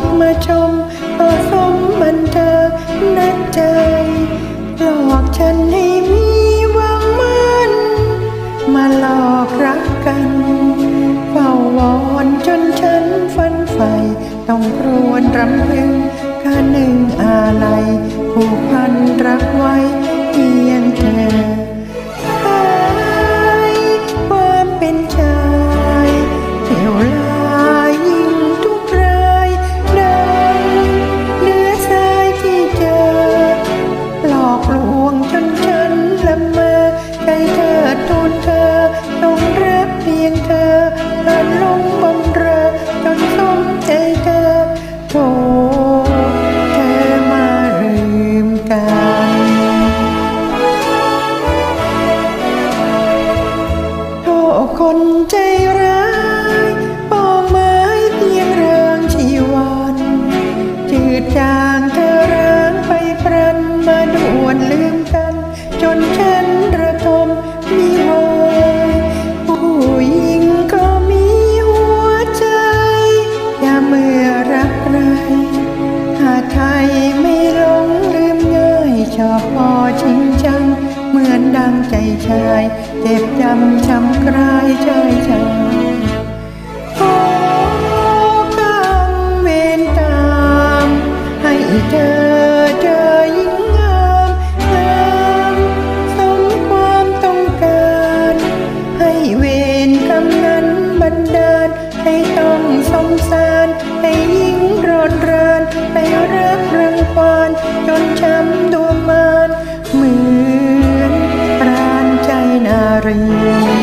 อกมาชมผสมมันเธอนักใจหลอกฉันให้มีหวังมันมาหลอกรักกันเฝ้าวอนจนฉันฝันใฝ่ต้องครวญรำพึงกาหนึ่งอะไรผูกพันรักไว้เพียง รักใครหาไทยไม่หลงลืมเง่ยชอบพอจริงจัง เหมือนดังใจชาย เจ็บจำช้ำกลายใจชายขอกรรมเวรตามให้เธอ งสารให้ยิ่งร้อนรานให้รักรังควานจนช้ำดวงมานเหมือนปราณใจนารี